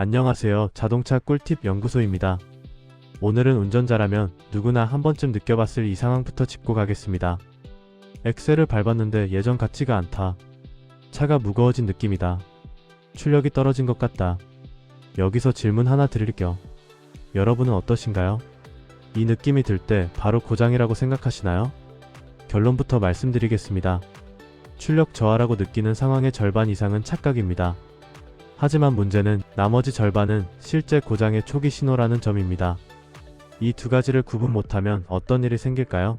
안녕하세요. 자동차 꿀팁 연구소입니다. 오늘은 운전자라면 누구나 한 번쯤 느껴봤을 이 상황부터 짚고 가겠습니다. 엑셀을 밟았는데 예전 같지가 않다. 차가 무거워진 느낌이다. 출력이 떨어진 것 같다. 여기서 질문 하나 드릴게요. 여러분은 어떠신가요? 이 느낌이 들 때 바로 고장이라고 생각하시나요? 결론부터 말씀드리겠습니다. 출력 저하라고 느끼는 상황의 절반 이상은 착각입니다. 하지만 문제는 나머지 절반은 실제 고장의 초기 신호라는 점입니다. 이 두 가지를 구분 못하면 어떤 일이 생길까요?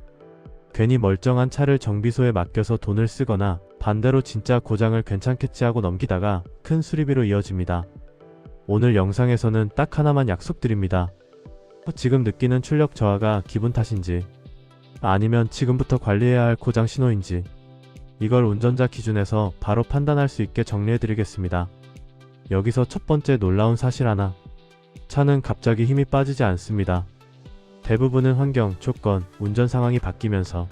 괜히 멀쩡한 차를 정비소에 맡겨서 돈을 쓰거나 반대로 진짜 고장을 괜찮겠지 하고 넘기다가 큰 수리비로 이어집니다. 오늘 영상에서는 딱 하나만 약속드립니다. 지금 느끼는 출력 저하가 기분 탓인지 아니면 지금부터 관리해야 할 고장 신호인지 이걸 운전자 기준에서 바로 판단할 수 있게 정리해드리겠습니다. 여기서 첫 번째 놀라운 사실 하나. 차는 갑자기 힘이 빠지지 않습니다. 대부분은 환경, 조건, 운전 상황이 바뀌면서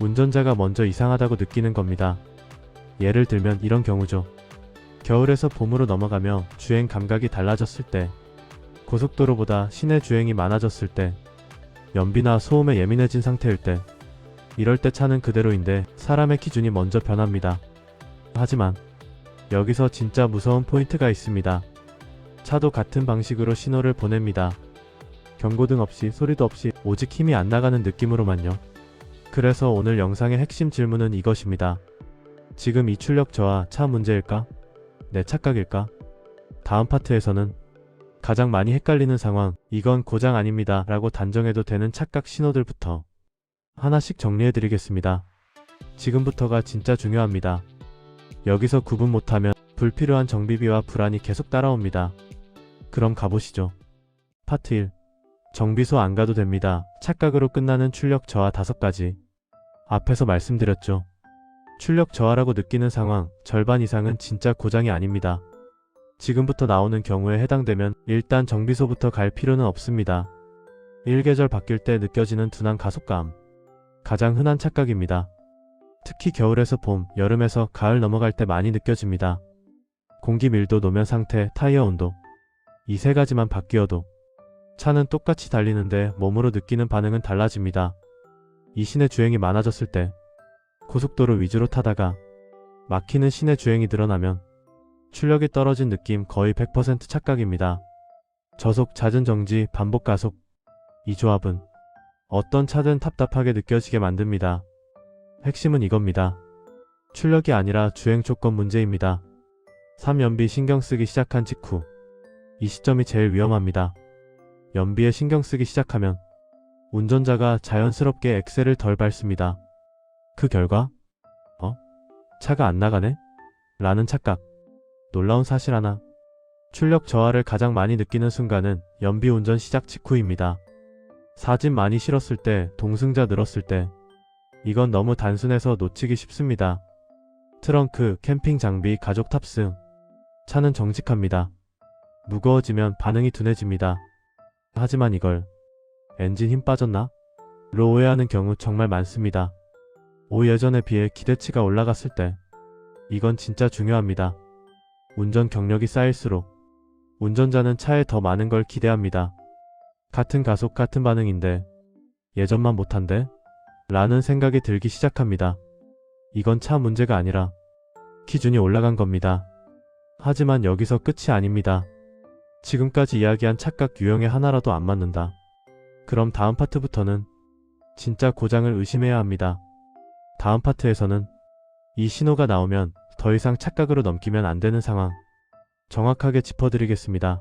운전자가 먼저 이상하다고 느끼는 겁니다. 예를 들면 이런 경우죠. 겨울에서 봄으로 넘어가며 주행 감각이 달라졌을 때, 고속도로보다 시내 주행이 많아졌을 때, 연비나 소음에 예민해진 상태일 때, 이럴 때 차는 그대로인데 사람의 기준이 먼저 변합니다. 하지만 여기서 진짜 무서운 포인트가 있습니다. 차도 같은 방식으로 신호를 보냅니다. 경고등 없이 소리도 없이 오직 힘이 안 나가는 느낌으로만요. 그래서 오늘 영상의 핵심 질문은 이것입니다. 지금 이 출력 저하 차 문제일까? 내 착각일까? 다음 파트에서는 가장 많이 헷갈리는 상황, 이건 고장 아닙니다. 라고 단정해도 되는 착각 신호들부터 하나씩 정리해드리겠습니다. 지금부터가 진짜 중요합니다. 여기서 구분 못하면 불필요한 정비비와 불안이 계속 따라옵니다. 그럼 가보시죠. 파트 1. 정비소 안 가도 됩니다. 착각으로 끝나는 출력 저하 5가지. 앞에서 말씀드렸죠. 출력 저하라고 느끼는 상황 절반 이상은 진짜 고장이 아닙니다. 지금부터 나오는 경우에 해당되면 일단 정비소부터 갈 필요는 없습니다. 일계절 바뀔 때 느껴지는 둔한 가속감. 가장 흔한 착각입니다. 특히 겨울에서 봄, 여름에서 가을 넘어갈 때 많이 느껴집니다. 공기 밀도, 노면 상태, 타이어 온도. 이 세 가지만 바뀌어도 차는 똑같이 달리는데 몸으로 느끼는 반응은 달라집니다. 이 시내 주행이 많아졌을 때 고속도로 위주로 타다가 막히는 시내 주행이 늘어나면 출력이 떨어진 느낌 거의 100% 착각입니다. 저속, 잦은 정지, 반복 가속. 이 조합은 어떤 차든 답답하게 느껴지게 만듭니다. 핵심은 이겁니다. 출력이 아니라 주행 조건 문제입니다. 3연비 신경 쓰기 시작한 직후. 이 시점이 제일 위험합니다. 연비에 신경 쓰기 시작하면 운전자가 자연스럽게 엑셀을 덜 밟습니다. 그 결과, 어? 차가 안 나가네? 라는 착각. 놀라운 사실 하나. 출력 저하를 가장 많이 느끼는 순간은 연비 운전 시작 직후입니다. 사진 많이 실었을 때, 동승자 늘었을 때, 이건 너무 단순해서 놓치기 쉽습니다. 트렁크, 캠핑 장비, 가족 탑승. 차는 정직합니다. 무거워지면 반응이 둔해집니다. 하지만 이걸 엔진 힘 빠졌나? 로 오해하는 경우 정말 많습니다. 오 예전에 비해 기대치가 올라갔을 때 이건 진짜 중요합니다. 운전 경력이 쌓일수록 운전자는 차에 더 많은 걸 기대합니다. 같은 가속 같은 반응인데 예전만 못한데? 라는 생각이 들기 시작합니다. 이건 차 문제가 아니라 기준이 올라간 겁니다. 하지만 여기서 끝이 아닙니다. 지금까지 이야기한 착각 유형의 하나라도 안 맞는다. 그럼 다음 파트부터는 진짜 고장을 의심해야 합니다. 다음 파트에서는 이 신호가 나오면 더 이상 착각으로 넘기면 안 되는 상황 정확하게 짚어드리겠습니다.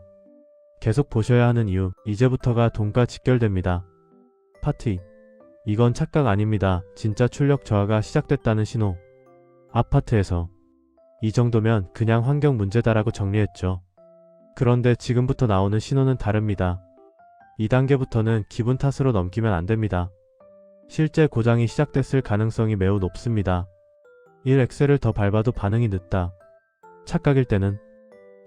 계속 보셔야 하는 이유, 이제부터가 돈과 직결됩니다. 파트 2. 이건 착각 아닙니다. 진짜 출력 저하가 시작됐다는 신호. 아파트에서 이 정도면 그냥 환경 문제다라고 정리했죠. 그런데 지금부터 나오는 신호는 다릅니다. 2단계부터는 기분 탓으로 넘기면 안 됩니다. 실제 고장이 시작됐을 가능성이 매우 높습니다. 1. 엑셀을 더 밟아도 반응이 늦다. 착각일 때는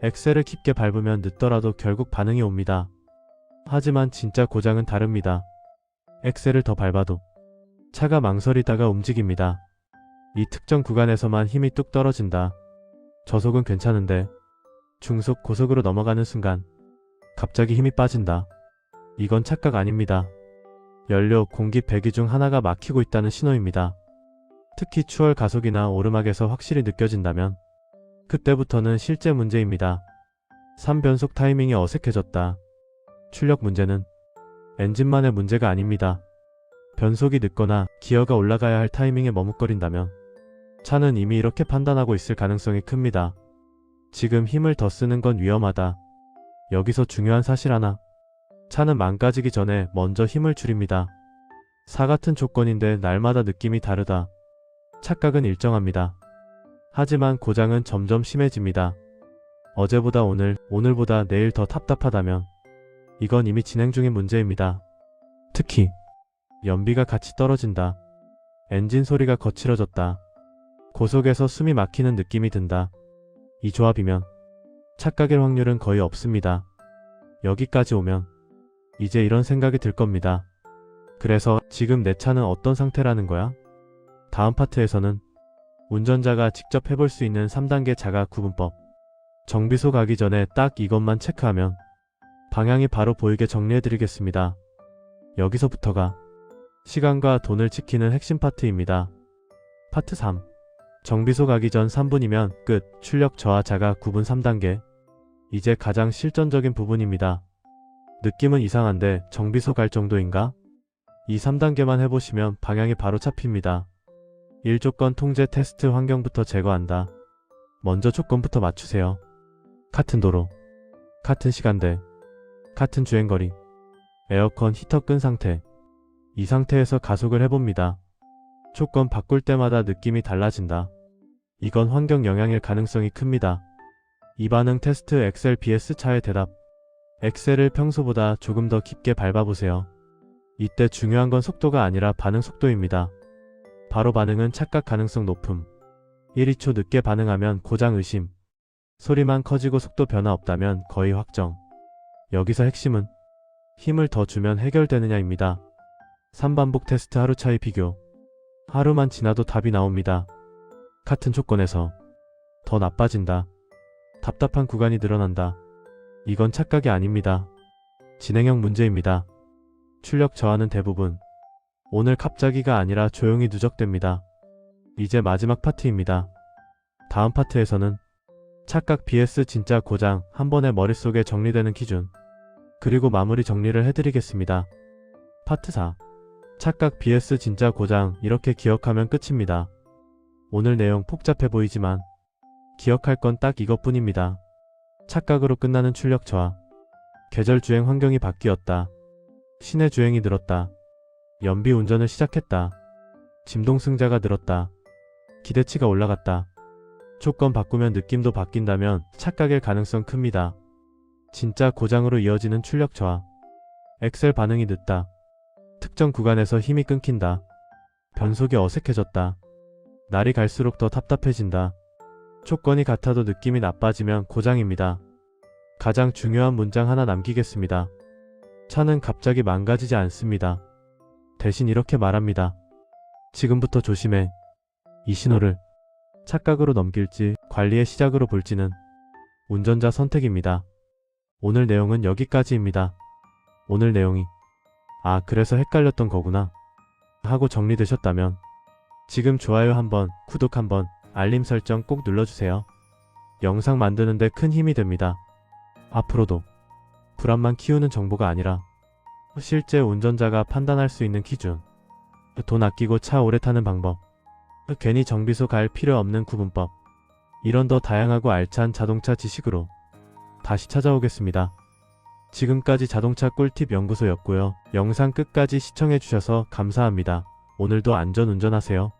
엑셀을 깊게 밟으면 늦더라도 결국 반응이 옵니다. 하지만 진짜 고장은 다릅니다. 엑셀을 더 밟아도 차가 망설이다가 움직입니다. 이 특정 구간에서만 힘이 뚝 떨어진다. 저속은 괜찮은데 중속 고속으로 넘어가는 순간 갑자기 힘이 빠진다. 이건 착각 아닙니다. 연료, 공기, 배기 중 하나가 막히고 있다는 신호입니다. 특히 추월 가속이나 오르막에서 확실히 느껴진다면 그때부터는 실제 문제입니다. 3변속 타이밍이 어색해졌다. 출력 문제는 엔진만의 문제가 아닙니다. 변속이 늦거나 기어가 올라가야 할 타이밍에 머뭇거린다면 차는 이미 이렇게 판단하고 있을 가능성이 큽니다. 지금 힘을 더 쓰는 건 위험하다. 여기서 중요한 사실 하나. 차는 망가지기 전에 먼저 힘을 줄입니다. 사 같은 조건인데 날마다 느낌이 다르다. 착각은 일정합니다. 하지만 고장은 점점 심해집니다. 어제보다 오늘, 오늘보다 내일 더 답답하다면 이건 이미 진행 중인 문제입니다. 특히 연비가 같이 떨어진다. 엔진 소리가 거칠어졌다. 고속에서 숨이 막히는 느낌이 든다. 이 조합이면 착각일 확률은 거의 없습니다. 여기까지 오면 이제 이런 생각이 들 겁니다. 그래서 지금 내 차는 어떤 상태라는 거야? 다음 파트에서는 운전자가 직접 해볼 수 있는 3단계 자가 구분법. 정비소 가기 전에 딱 이것만 체크하면 방향이 바로 보이게 정리해드리겠습니다. 여기서부터가 시간과 돈을 지키는 핵심 파트입니다. 파트 3. 정비소 가기 전 3분이면 끝. 출력 저하 자가 구분 3단계. 이제 가장 실전적인 부분입니다. 느낌은 이상한데 정비소 갈 정도인가? 이 3단계만 해보시면 방향이 바로 잡힙니다. 1조건 통제 테스트 환경부터 제거한다. 먼저 조건부터 맞추세요. 같은 도로, 같은 시간대, 같은 주행거리, 에어컨 히터 끈 상태. 이 상태에서 가속을 해봅니다. 조건 바꿀 때마다 느낌이 달라진다. 이건 환경 영향일 가능성이 큽니다. 이 반응 테스트 엑셀 BS 차의 대답. 엑셀을 평소보다 조금 더 깊게 밟아보세요. 이때 중요한 건 속도가 아니라 반응 속도입니다. 바로 반응은 착각 가능성 높음. 1, 2초 늦게 반응하면 고장 의심. 소리만 커지고 속도 변화 없다면 거의 확정. 여기서 핵심은 힘을 더 주면 해결되느냐입니다. 3반복 테스트 하루 차이 비교. 하루만 지나도 답이 나옵니다. 같은 조건에서 더 나빠진다. 답답한 구간이 늘어난다. 이건 착각이 아닙니다. 진행형 문제입니다. 출력 저하는 대부분 오늘 갑자기가 아니라 조용히 누적됩니다. 이제 마지막 파트입니다. 다음 파트에서는 착각 BS 진짜 고장 한 번에 머릿속에 정리되는 기준 그리고 마무리 정리를 해드리겠습니다. 파트 4 착각 BS 진짜 고장 이렇게 기억하면 끝입니다. 오늘 내용 복잡해 보이지만 기억할 건 딱 이것뿐입니다. 착각으로 끝나는 출력 저하 계절 주행 환경이 바뀌었다. 시내 주행이 늘었다. 연비 운전을 시작했다. 짐동 승자가 늘었다. 기대치가 올라갔다. 조건 바꾸면 느낌도 바뀐다면 착각일 가능성 큽니다. 진짜 고장으로 이어지는 출력 저하. 엑셀 반응이 늦다. 특정 구간에서 힘이 끊긴다. 변속이 어색해졌다. 날이 갈수록 더 답답해진다. 조건이 같아도 느낌이 나빠지면 고장입니다. 가장 중요한 문장 하나 남기겠습니다. 차는 갑자기 망가지지 않습니다. 대신 이렇게 말합니다. 지금부터 조심해. 이 신호를 착각으로 넘길지 관리의 시작으로 볼지는 운전자 선택입니다. 오늘 내용은 여기까지입니다. 오늘 내용이 아 그래서 헷갈렸던 거구나 하고 정리되셨다면 지금 좋아요 한번, 구독 한번, 알림 설정 꼭 눌러주세요. 영상 만드는데 큰 힘이 됩니다. 앞으로도 불안만 키우는 정보가 아니라 실제 운전자가 판단할 수 있는 기준 돈 아끼고 차 오래 타는 방법 괜히 정비소 갈 필요 없는 구분법 이런 더 다양하고 알찬 자동차 지식으로 다시 찾아오겠습니다. 지금까지 자동차 꿀팁 연구소였고요. 영상 끝까지 시청해주셔서 감사합니다. 오늘도 안전 운전하세요.